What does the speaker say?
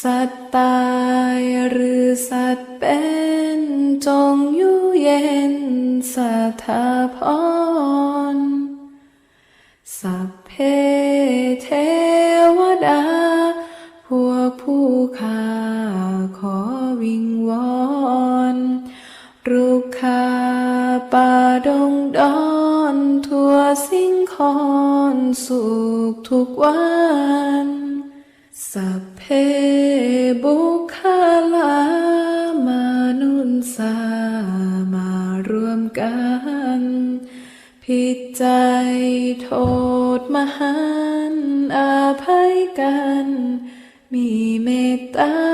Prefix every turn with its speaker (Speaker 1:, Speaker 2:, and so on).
Speaker 1: สัตว์ตายหรือสัตว์เป็น จงอยู่เย็นสถาพร สัพเพเทวดา พวกผู้ข้าขอวิงวอนรุกขาป่าดงดอนทั่วสิ่งคอนสุขทุกวัน สัพเพ กัน ผิดใจโทษมหันต์อาภัยกัน มีเมตตา